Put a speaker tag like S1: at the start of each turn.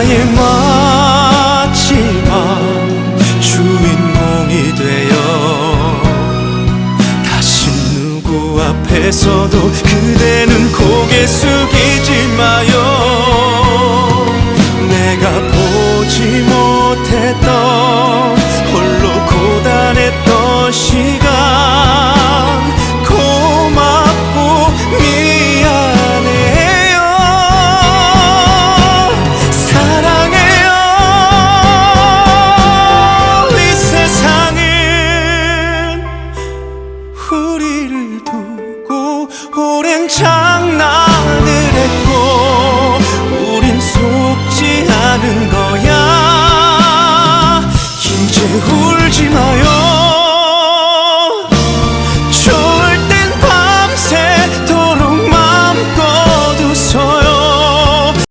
S1: 나의 마지막 주인공이 되어 다시 누구 앞에서도 그대는 고개 숙이지 마요. 내가 보지 못 우리를 두고 오랜 장난을 했고 우린 속지 않은 거야. 이제 울지 마요